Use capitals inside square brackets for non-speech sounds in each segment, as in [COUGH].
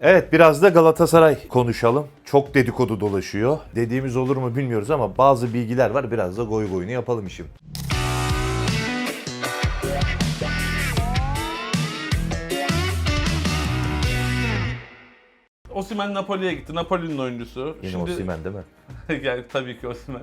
Evet biraz da Galatasaray konuşalım. Çok dedikodu dolaşıyor. Dediğimiz olur mu bilmiyoruz ama bazı bilgiler var. Biraz da goy goyunu yapalım işim. Osimhen Napoli'ye gitti. Napoli'nin oyuncusu. Yine Osimhen değil mi? [LAUGHS] yani tabii ki Osimhen.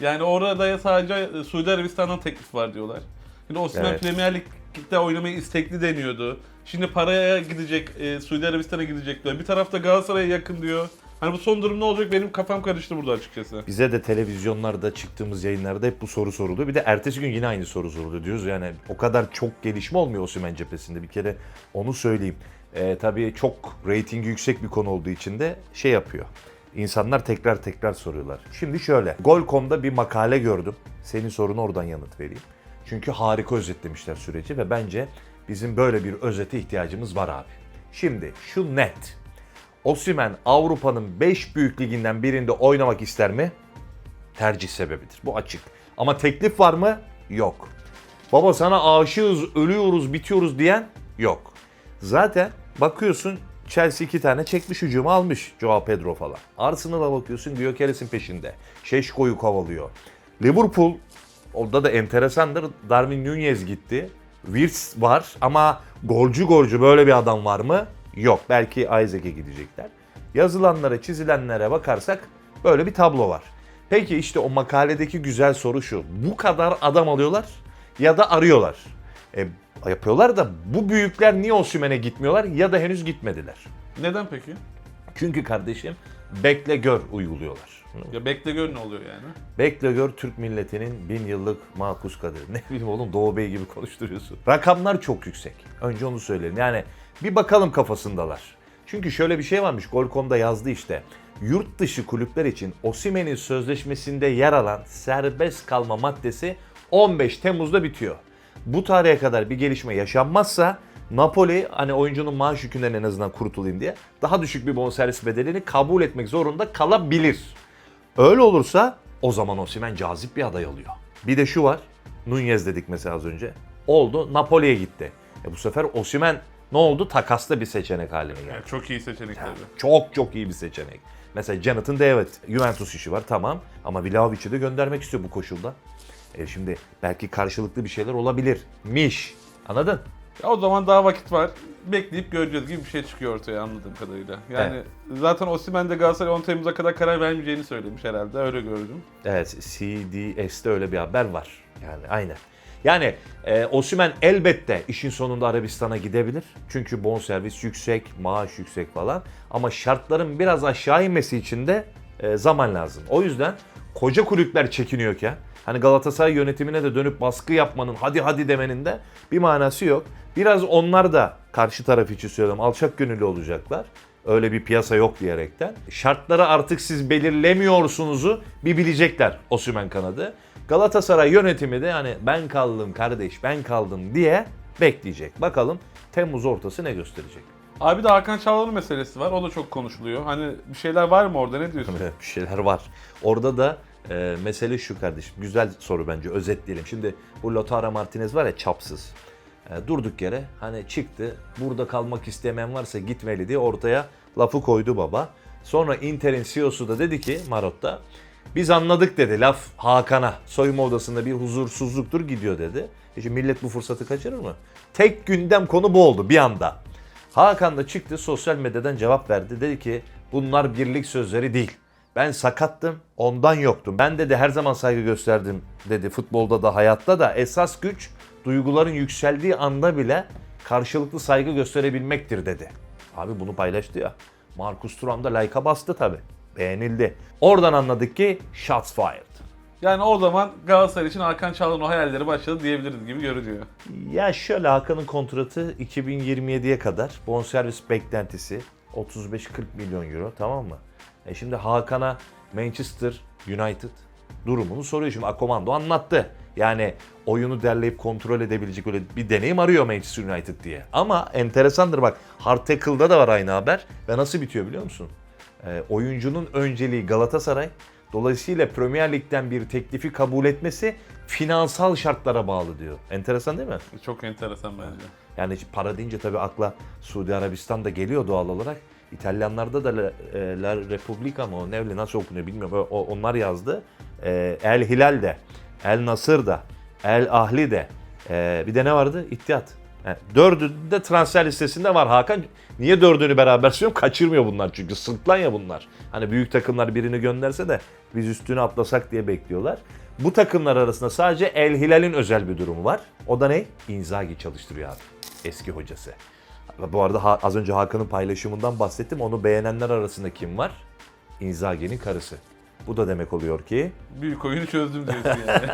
Yani orada ya sadece Suudi Arabistan'dan teklif var diyorlar. Şimdi Osimhen Evet. Premier Lig'de oynamayı istekli deniyordu. Şimdi paraya gidecek, e, Suudi Arabistan'a gidecek diyor. Bir tarafta Galatasaray'a yakın diyor. Hani bu son durum ne olacak benim kafam karıştı burada açıkçası. Bize de televizyonlarda çıktığımız yayınlarda hep bu soru soruluyor. Bir de ertesi gün yine aynı soru soruluyor diyoruz. Yani o kadar çok gelişme olmuyor Osimhen cephesinde. Bir kere onu söyleyeyim. Ee, tabii çok reytingi yüksek bir konu olduğu için de şey yapıyor. İnsanlar tekrar tekrar soruyorlar. Şimdi şöyle. Gol.com'da bir makale gördüm. Senin sorunu oradan yanıt vereyim. Çünkü harika özetlemişler süreci ve bence bizim böyle bir özete ihtiyacımız var abi. Şimdi şu net. Osimhen Avrupa'nın 5 büyük liginden birinde oynamak ister mi? Tercih sebebidir. Bu açık. Ama teklif var mı? Yok. Baba sana aşığız, ölüyoruz, bitiyoruz diyen yok. Zaten bakıyorsun Chelsea iki tane çekmiş hücumu almış Joao Pedro falan. Arsenal'a bakıyorsun Gyökeres'in peşinde. Şeşko'yu kovalıyor. Liverpool orada da enteresandır. Darwin Nunez gitti. Wirtz var ama golcü golcü böyle bir adam var mı? Yok. Belki Isaac'e gidecekler. Yazılanlara, çizilenlere bakarsak böyle bir tablo var. Peki işte o makaledeki güzel soru şu. Bu kadar adam alıyorlar ya da arıyorlar. E, yapıyorlar da bu büyükler niye Osimhen'e gitmiyorlar ya da henüz gitmediler. Neden peki? Çünkü kardeşim bekle gör uyguluyorlar. Ya bekle gör ne oluyor yani. Bekle gör Türk milletinin bin yıllık makus kaderi. [LAUGHS] Ne bileyim oğlum Doğu Bey gibi konuşturuyorsun. Rakamlar çok yüksek. Önce onu söyleyelim. Yani bir bakalım kafasındalar. Çünkü şöyle bir şey varmış. Gol.com'da yazdı işte. Yurt dışı kulüpler için Osimhen'in sözleşmesinde yer alan serbest kalma maddesi 15 Temmuz'da bitiyor. Bu tarihe kadar bir gelişme yaşanmazsa Napoli hani oyuncunun maaş yükünden en azından kurtulayım diye daha düşük bir bonservis bedelini kabul etmek zorunda kalabilir. Öyle olursa o zaman Osimhen cazip bir aday oluyor. Bir de şu var. Nunez dedik mesela az önce. Oldu Napoli'ye gitti. E bu sefer Osimhen ne oldu? Takaslı bir seçenek haline geldi. Yani çok iyi seçenek tabii. Çok çok iyi bir seçenek. Mesela Jonathan David, Juventus işi var tamam ama Vlahovic'i de göndermek istiyor bu koşulda. E şimdi belki karşılıklı bir şeyler olabilir. Miş. Anladın? Ya o zaman daha vakit var. Bekleyip göreceğiz gibi bir şey çıkıyor ortaya anladığım kadarıyla. Yani zaten Osimhen de Galatasaray 10 Temmuz'a kadar karar vermeyeceğini söylemiş herhalde. Öyle gördüm. Evet CDS'te öyle bir haber var. Yani aynen. Yani e, Osimhen elbette işin sonunda Arabistan'a gidebilir. Çünkü bonservis yüksek, maaş yüksek falan. Ama şartların biraz aşağı inmesi için de e, zaman lazım. O yüzden koca kulüpler çekiniyorken hani Galatasaray yönetimine de dönüp baskı yapmanın hadi hadi demenin de bir manası yok. Biraz onlar da karşı taraf için söylüyorum alçak gönüllü olacaklar. Öyle bir piyasa yok diyerekten. Şartları artık siz belirlemiyorsunuzu bir bilecekler Osimhen kanadı. Galatasaray yönetimi de hani ben kaldım kardeş ben kaldım diye bekleyecek. Bakalım Temmuz ortası ne gösterecek? Abi de Hakan Çalhanoğlu meselesi var. O da çok konuşuluyor. Hani bir şeyler var mı orada ne diyorsun? [LAUGHS] Bir şeyler var. Orada da e, mesele şu kardeşim. Güzel soru bence özetleyelim. Şimdi bu Lautaro Martinez var ya çapsız. E, durduk yere hani çıktı. Burada kalmak istemeyen varsa gitmeli diye ortaya lafı koydu baba. Sonra Inter'in CEO'su da dedi ki Marot'ta biz anladık dedi laf Hakan'a. Soyunma odasında bir huzursuzluktur gidiyor dedi. E şimdi millet bu fırsatı kaçırır mı? Tek gündem konu bu oldu bir anda. Hakan da çıktı sosyal medyadan cevap verdi. Dedi ki bunlar birlik sözleri değil. Ben sakattım ondan yoktum. Ben dedi her zaman saygı gösterdim dedi futbolda da hayatta da esas güç duyguların yükseldiği anda bile karşılıklı saygı gösterebilmektir dedi. Abi bunu paylaştı ya. Marcus Thuram da like'a bastı tabi. Beğenildi. Oradan anladık ki shots fired. Yani o zaman Galatasaray için Hakan Çalhanoğlu hayalleri başladı diyebiliriz gibi görünüyor. Ya şöyle Hakan'ın kontratı 2027'ye kadar bonservis beklentisi 35-40 milyon euro tamam mı? E şimdi Hakan'a Manchester United durumunu soruyor şimdi Akomando anlattı. Yani oyunu derleyip kontrol edebilecek öyle bir deneyim arıyor Manchester United diye. Ama enteresandır bak Hard Tackle'da da var aynı haber ve nasıl bitiyor biliyor musun? E, oyuncunun önceliği Galatasaray. Dolayısıyla Premier Lig'den bir teklifi kabul etmesi finansal şartlara bağlı diyor. Enteresan değil mi? Çok enteresan bence. Yani para deyince tabii akla Suudi Arabistan da geliyor doğal olarak. İtalyanlarda da La, e, La Repubblica mı o ne nasıl okunuyor bilmiyorum. O, onlar yazdı. E, El Hilal de, El Nasır da, El Ahli de. E, bir de ne vardı? İttihat. Dördü de transfer listesinde var Hakan. Niye dördünü beraber [LAUGHS] söylüyorum? Kaçırmıyor bunlar çünkü. Sırtlan ya bunlar. Hani büyük takımlar birini gönderse de biz üstüne atlasak diye bekliyorlar. Bu takımlar arasında sadece El Hilal'in özel bir durumu var. O da ne? Inzaghi çalıştırıyor abi. Eski hocası. Bu arada az önce Hakan'ın paylaşımından bahsettim. Onu beğenenler arasında kim var? Inzaghi'nin karısı. Bu da demek oluyor ki Büyük oyunu çözdüm diyorsun yani.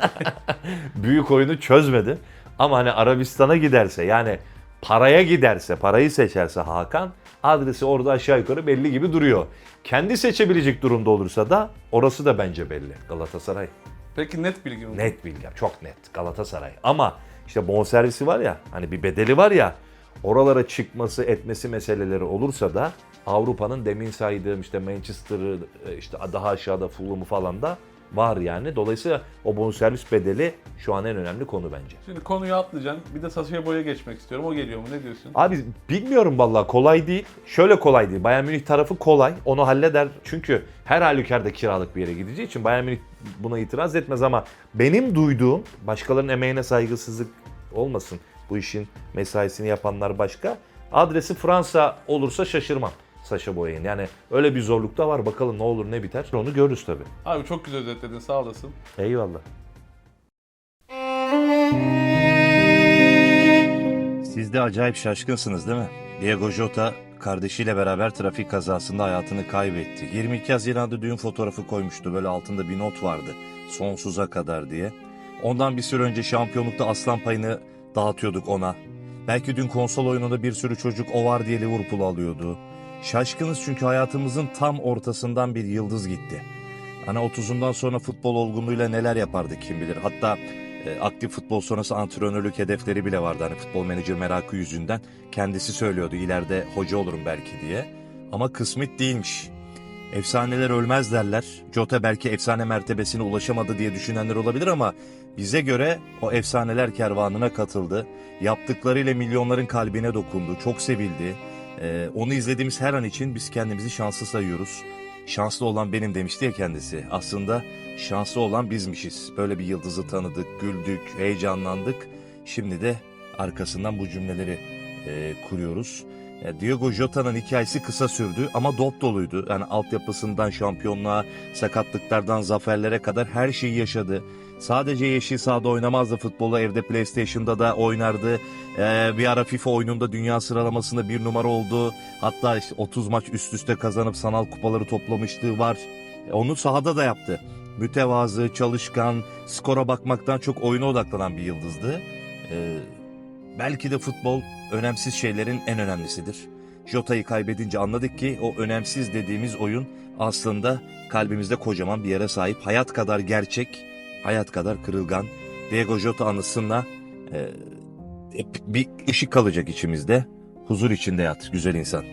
[LAUGHS] büyük oyunu çözmedi. Ama hani Arabistan'a giderse yani paraya giderse, parayı seçerse Hakan adresi orada aşağı yukarı belli gibi duruyor. Kendi seçebilecek durumda olursa da orası da bence belli. Galatasaray. Peki net bilgi mi? Net bilgi, çok net Galatasaray. Ama işte bonservisi var ya, hani bir bedeli var ya, oralara çıkması, etmesi meseleleri olursa da Avrupa'nın demin saydığım işte Manchester'ı, işte daha aşağıda Fulham'ı falan da var yani. Dolayısıyla o bonservis bedeli şu an en önemli konu bence. Şimdi konuyu atlayacaksın. Bir de Sasha Boy'a geçmek istiyorum. O geliyor mu? Ne diyorsun? Abi bilmiyorum vallahi kolay değil. Şöyle kolay değil. Bayern Münih tarafı kolay. Onu halleder. Çünkü her halükarda kiralık bir yere gideceği için Bayern Münih buna itiraz etmez ama benim duyduğum başkalarının emeğine saygısızlık olmasın. Bu işin mesaisini yapanlar başka. Adresi Fransa olursa şaşırmam. Saşa Boya'nın. Yani öyle bir zorluk da var. Bakalım ne olur ne biter. Onu görürüz tabii. Abi çok güzel özetledin. Sağ olasın. Eyvallah. Siz de acayip şaşkınsınız değil mi? Diego Jota kardeşiyle beraber trafik kazasında hayatını kaybetti. 22 Haziran'da düğün fotoğrafı koymuştu. Böyle altında bir not vardı. Sonsuza kadar diye. Ondan bir süre önce şampiyonlukta aslan payını dağıtıyorduk ona. Belki dün konsol oyununda bir sürü çocuk o var diye Liverpool alıyordu. Şaşkınız çünkü hayatımızın tam ortasından bir yıldız gitti. Hani 30'undan sonra futbol olgunluğuyla neler yapardı kim bilir. Hatta e, aktif futbol sonrası antrenörlük hedefleri bile vardı. Hani futbol menajer merakı yüzünden kendisi söylüyordu ileride hoca olurum belki diye. Ama kısmet değilmiş. Efsaneler ölmez derler. Jota belki efsane mertebesine ulaşamadı diye düşünenler olabilir ama bize göre o efsaneler kervanına katıldı. Yaptıklarıyla milyonların kalbine dokundu. Çok sevildi. Ee, onu izlediğimiz her an için biz kendimizi şanslı sayıyoruz. Şanslı olan benim demişti ya kendisi. Aslında şanslı olan bizmişiz. Böyle bir yıldızı tanıdık, güldük, heyecanlandık. Şimdi de arkasından bu cümleleri e, kuruyoruz. E, Diego Jota'nın hikayesi kısa sürdü ama dop doluydu. Yani altyapısından şampiyonluğa, sakatlıklardan zaferlere kadar her şeyi yaşadı. Sadece yeşil sahada oynamazdı futbolu, evde PlayStation'da da oynardı. Ee, bir ara FIFA oyununda dünya sıralamasında bir numara oldu. Hatta işte 30 maç üst üste kazanıp sanal kupaları toplamışlığı var. E, Onu sahada da yaptı. Mütevazı, çalışkan, skora bakmaktan çok oyuna odaklanan bir yıldızdı. Ee, belki de futbol önemsiz şeylerin en önemlisidir. Jota'yı kaybedince anladık ki o önemsiz dediğimiz oyun aslında kalbimizde kocaman bir yere sahip. Hayat kadar gerçek, hayat kadar kırılgan. Diego Jota anısına e, bir ışık kalacak içimizde. Huzur içinde yat güzel insan.